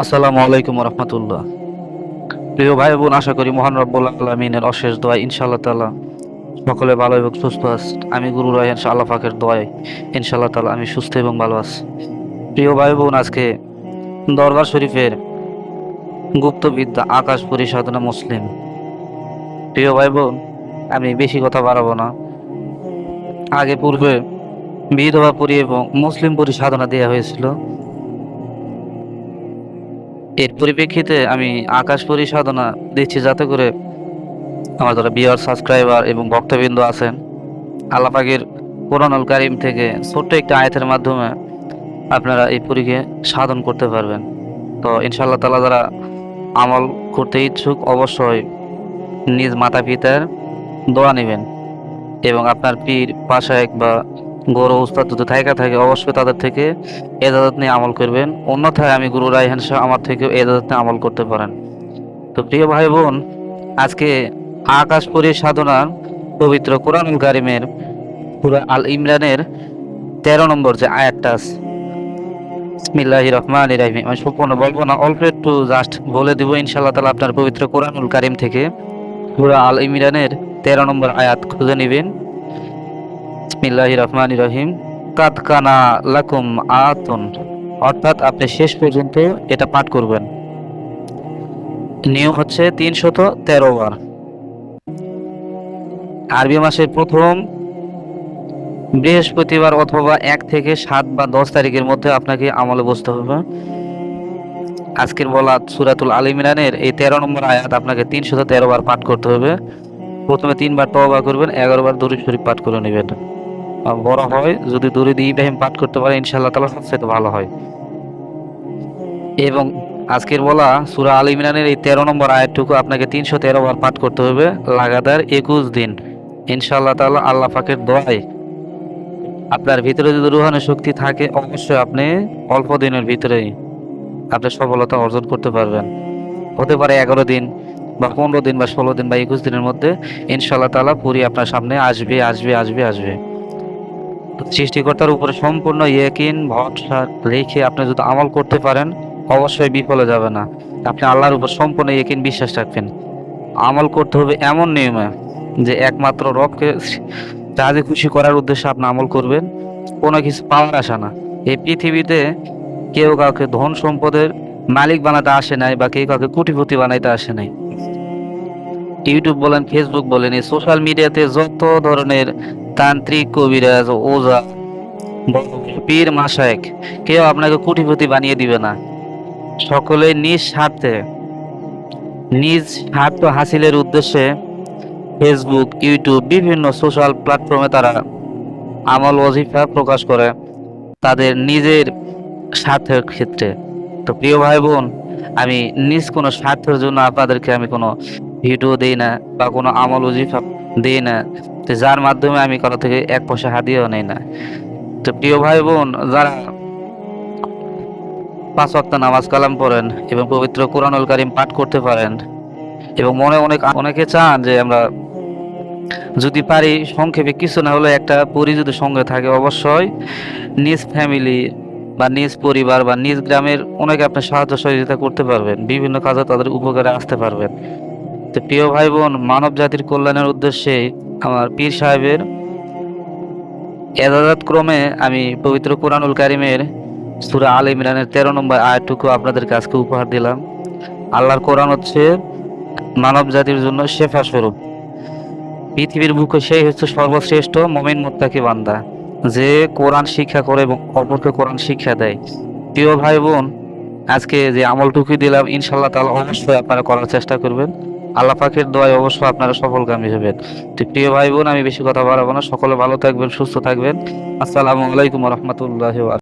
আসসালামু আলাইকুম রহমতুল্লাহ। প্রিয় ভাই বোন, আশা করি মহান রব্বুল অশেষ দোয়া ইনশাআল্লাহ তালা সকলে ভালো এবং সুস্থ আছে। আমি গুরু রায়হান শাহ আল্লাহ পাকের দোয়ায় ইনশাআল্লাহ তালা আমি সুস্থ এবং ভালো আছি। প্রিয় ভাই বোন, আজকে দরবার শরীফের গুপ্তবিদ্যা আকাশ পরিসাধনা মুসলিম। প্রিয় ভাই বোন, আমি বেশি কথা বাড়াবো না। আগে পূর্বে বিধবা পুরী এবং মুসলিম পুরী সাধনা দেওয়া হয়েছিল। এর পরিপ্রেক্ষিতে আমি আকাশ পরিসাধনা দিচ্ছি যাতে করে আমার যারা বিয়ার সাবস্ক্রাইবার এবং ভক্তবৃন্দ আছেন, আল্লাপাকের কোরআনুল কারিম থেকে ছোট্ট একটা আয়াতের মাধ্যমে আপনারা এই পুরীকে সাধন করতে পারবেন। তো ইনশাআল্লাহ তালা যারা আমল করতে ইচ্ছুক অবশ্যই নিজ মাতা পিতার দোয়া নেবেন এবং আপনার পীর, পাশায়ক বা গৌরব উস্তাদ যদি থাকা থাকে, অবশ্যই তাদের থেকে এজাজত নিয়ে আমল করবেন। অন্যথায় আমি গুরু রায়হান শাহ আমার থেকেও এজাজত নিয়ে আমল করতে পারেন। তো প্রিয় ভাই বোন আজকে আকাশ আকাশপুরী সাধনার পবিত্র কোরআনুল কারিমের পুরা আল ইমরানের তেরো নম্বর যে আয়াতটা আছে। বিসমিল্লাহি রহমান রাহিম। আমি সম্পূর্ণ বলব না, অল্প একটু জাস্ট বলে দিব, ইনশাআল্লাহ তালা আপনার পবিত্র কোরআনুল কারিম থেকে। পুরা আল ইমরানের তেরো নম্বর আয়াত খুঁজে নেবেন। বিসমিল্লাহি রহমান রহিম কাদ কানা লাকুম আতুন অর্থাৎ আপনি শেষ পর্যন্ত এটা পাঠ করবেন। নিয়ম হচ্ছে তিনশত তেরো বার। আরবি মাসের প্রথম বৃহস্পতিবার অথবা এক থেকে সাত বা দশ তারিখের মধ্যে আপনাকে আমলে বসতে হবে। আজকের বলা সুরাতুল আল ইমরানের এই তেরো নম্বর আয়াত আপনাকে তিনশত তেরো বার পাঠ করতে হবে। প্রথমে তিনবার তবা করবেন, এগারো বার দরুদ শরীফ পাঠ করে নেবেন। বড় হয় যদি দরুদ ইব্রাহিম পাঠ করতে পারে, ইনশাআল্লাহ তালা সবচেয়ে ভালো হয়। এবং আজকের বলা সুরা আল ইমরানের এই তেরো নম্বর আয়াতটুকু আপনাকে তিনশো তেরো বার পাঠ করতে হবে, লাগাতার একুশ দিন। ইনশাআল্লাহ তাআলা আল্লাহ পাকের দোয়ায় আপনার ভিতরে যদি রুহানের শক্তি থাকে, অবশ্যই আপনি অল্প দিনের ভিতরেই আপনি সফলতা অর্জন করতে পারবেন। হতে পারে এগারো দিন বা পনেরো দিন বা ষোলো দিন বা একুশ দিনের মধ্যে, ইনশাআল্লাহ তাআলা পুরী আপনার সামনে আসবে আসবে আসবে আসবে। সৃষ্টিকর্তার উপরে সম্পূর্ণ ইয়েকিন, ভরসা রেখে আপনি যদি আমল করতে পারেন, অবশ্যই বিফলে যাবে না। আপনি আল্লাহর উপর সম্পূর্ণ ইয়েকিন বিশ্বাস রাখবেন। আমল করতে হবে এমন নিয়মে যে একমাত্র রবকে রাজি খুশি করার উদ্দেশ্যে আপনি আমল করবেন। কোনো কিছু পাওয়ার আশা না। এই পৃথিবীতে কেউ কাউকে ধন সম্পদের মালিক বানাতে আসে নাই বা কেউ কাউকে কোটিপতি বানাইতে আসে নাই। ইউটিউব বলেন ফেসবুক বলেন, এই সোশ্যাল মিডিয়াতে যত ধরনের তান্ত্রিক কবিরাজ, ওজা পীর মাসায়েক কেউ আপনাকে কোটিপতি বানিয়ে দিবে না। সকলে নিজ স্বার্থে, নিজ স্বার্থ হাসিলের উদ্দেশ্যে ফেসবুক ইউটিউব বিভিন্ন সোশ্যাল প্ল্যাটফর্মে তারা আমল ওজিফা প্রকাশ করে তাদের নিজের স্বার্থের ক্ষেত্রে। তো প্রিয় ভাই বোন আমি নিজ কোনো স্বার্থের জন্য আপনাদেরকে আমি কোনো ভিডিও দেই না বা কোনো আমল ওজিফা দিই না। যার মাধ্যমে আমি কারও থেকে এক পয়সা হাতিয়েও নেই না। তো প্রিয় ভাই বোন যারা পাঁচ ওয়াক্ত নামাজ কালাম পড়েন এবং পবিত্র কোরআনুল কারিম পাঠ করতে পারেন এবং মনে অনেক অনেকে চান যে আমরা যদি পারি, সংক্ষেপে কিছু না হলে একটা পরি যদি সঙ্গে থাকে অবশ্যই নিজ ফ্যামিলি বা নিজ পরিবার বা নিজ গ্রামের অনেকে আপনি সাহায্য সহযোগিতা করতে পারবেন। বিভিন্ন কাজে তাদের উপকারে আসতে পারবেন। তো প্রিয় ভাই বোন মানব জাতির কল্যাণের উদ্দেশ্যে আমার পীর সাহেবের এজাজাত ক্রমে আমি পবিত্র কোরআনুল কারিমের সুরা আল ইমরানের তেরো নম্বর আয়টুকু আপনাদের কাছকে উপহার দিলাম। আল্লাহর কোরআন হচ্ছে মানব জাতির জন্য শেফা স্বরূপ। পৃথিবীর বুকে সেই হচ্ছে সর্বশ্রেষ্ঠ মমিন মোত্তাকি বান্দা। যে কোরআন শিক্ষা করে এবং অপরকে কোরআন শিক্ষা দেয়। প্রিয় ভাই বোন আজকে যে আমলটুকু দিলাম ইনশাল্লাহ তাহলে অবশ্যই আপনারা করার চেষ্টা করবেন। আল্লাহ পাখির দোয়ায় অবশ্য আপনারা সফলকামী হবেন। তো প্রিয় ভাই বোন, আমি বেশি কথা বাড়াবো না। সকলে ভালো থাকবেন, সুস্থ থাকবেন। আসসালামু আলাইকুম রহমতুল্লাহ